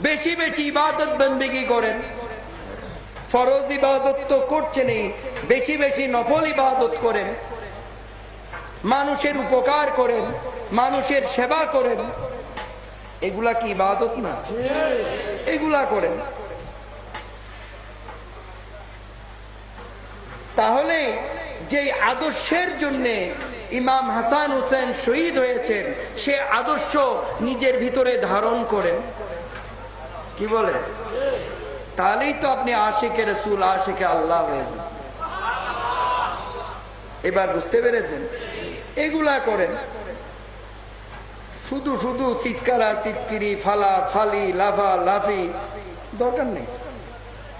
বেশি বেশি ইবাদত বন্দেগি করেন। ফরজ ইবাদত তো করছেনই, বেশি বেশি নফল ইবাদত করেন। মানুষের উপকার করেন, মানুষের সেবা করেন। এগুলা কি ইবাদত না? এগুলা করেন। তাহলে যে আদর্শের জন্য ইমাম হাসান হোসেন শহীদ হয়েছেন, সে আদর্শ নিজের ভিতরে ধারণ করেন। কি বলে? তাহলেই তো আপনি আশেকে রসুল, আশেকে আল্লাহ হয়ে যান এবার বুঝতে পেরেছেন? এগুলা করেন। শুধু শুধু চিৎকারা, চিৎকিরি, ফালা, ফালি লাফা লাফি, দরকার নেই।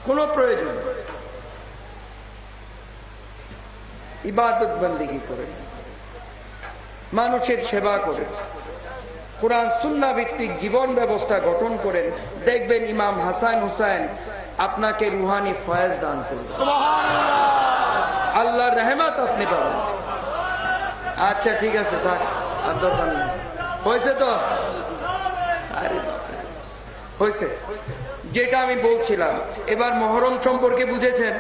কোনো প্রয়োজন ইবাদত বন্দিগি করে মানুষের সেবা করেন। কোরআন সুন্না ভিত্তিক জীবন ব্যবস্থা গঠন করেন। দেখবেন ইমাম হাসান হুসাইন আপনাকে রুহানি ফয়েজ দান করবেন আল্লাহর রহমত আপনি পাবেন। আচ্ছা ঠিক আছে থাক আর দরকার নেই। হয়েছে তো? আরে হয়েছে। যেটা আমি বলছিলাম এবার মহরম সম্পর্কে বুঝেছেন?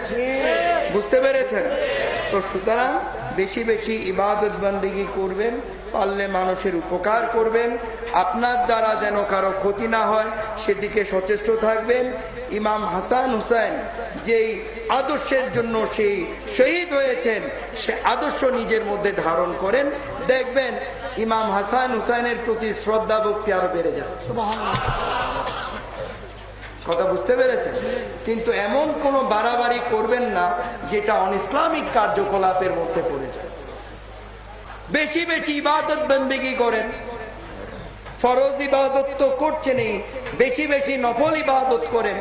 বুঝতে পেরেছেন? তো সুতরাং বেশি বেশি ইবাদত বন্দিগি করবেন, পারলে মানুষের উপকার করবেন। আপনার দ্বারা যেন কারও ক্ষতি না হয়, সেদিকে সচেষ্ট থাকবেন। ইমাম হাসান হুসাইন যেই আদর্শের জন্য সেই শহীদ হয়েছেন, সে আদর্শ নিজের মধ্যে ধারণ করেন। দেখবেন ইমাম হাসান হুসাইনের প্রতি শ্রদ্ধা ভক্তি আরও বেড়ে যাবে। কথা বুঝতে পেরেছেন? কিন্তু এমন কোনো বাড়াবাড়ি করবেন না যেটা অনিসলামিক কার্যকলাপের মধ্যে পড়ে যায়। বেশি বেশি ইবাদত বন্দেগি করেন। ফরজ ইবাদত তো করছেনই বেশি বেশি নফল ইবাদত করেন।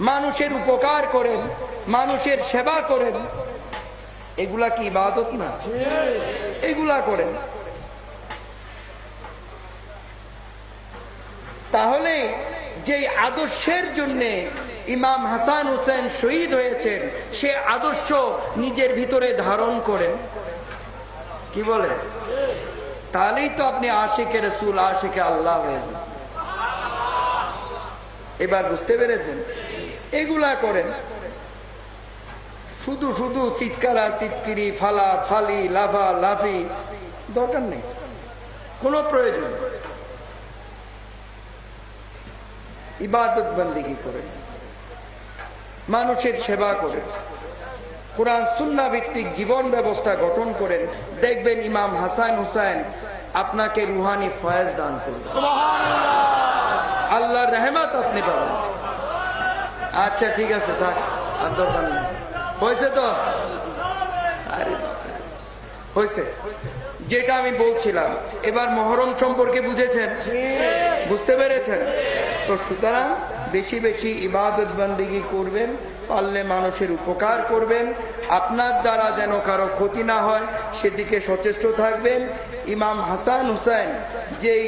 মানুষের উপকার করেন মানুষের সেবা করেন। এগুলা কি ইবাদত না? এগুলা করেন। তাহলে যে আদর্শের জন্য ইমাম হাসান হোসেন শহীদ হয়েছেন, সে আদর্শ নিজের ভিতরে ধারণ করেন। কি বলে? তাহলেই তো আপনি আশেকে রসুল, আশেকে আল্লাহ হয়ে যান। এবার বুঝতে পেরেছেন? এগুলা করেন। শুধু শুধু চিৎকারা, চিৎকিরি, ফালা, ফালি লাফা লাফি, দরকার নেই। কোনো প্রয়োজন নেই। ইবাদত বন্দিগি করে মানুষের সেবা করে কোরআন সুন্না ভিত্তিক জীবন ব্যবস্থা গঠন করেন। দেখবেন ইমাম হাসান হুসাইন আপনাকে রুহানি ফয়েজ দান করবেন আল্লাহর রহমত আপনি পাবেন। আচ্ছা ঠিক আছে থাক আর দরকার নেই। হয়েছে তো? আরে হয়েছে। যেটা আমি বলছিলাম এবার মহরম সম্পর্কে বুঝেছেন? বুঝতে পেরেছেন? তো সুতরাং বেশি বেশি ইবাদত বন্দিগি করবেন, পারলে মানুষের উপকার করবেন। আপনার দ্বারা যেন কারও ক্ষতি না হয়, সেদিকে সচেষ্ট থাকবেন। ইমাম হাসান হুসাইন যেই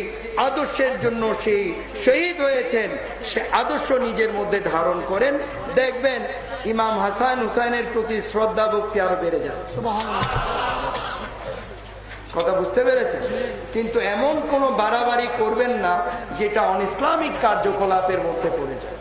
আদর্শের জন্য সেই শহীদ হয়েছেন, সে আদর্শ নিজের মধ্যে ধারণ করেন। দেখবেন ইমাম হাসান হুসাইনের প্রতি শ্রদ্ধা ভক্তি আরও বেড়ে যাবে। কথা বুঝতে পেরেছেন? কিন্তু এমন কোনো বাড়াবাড়ি করবেন না যেটা অনিসলামিক কার্যকলাপের মধ্যে পড়ে যায়।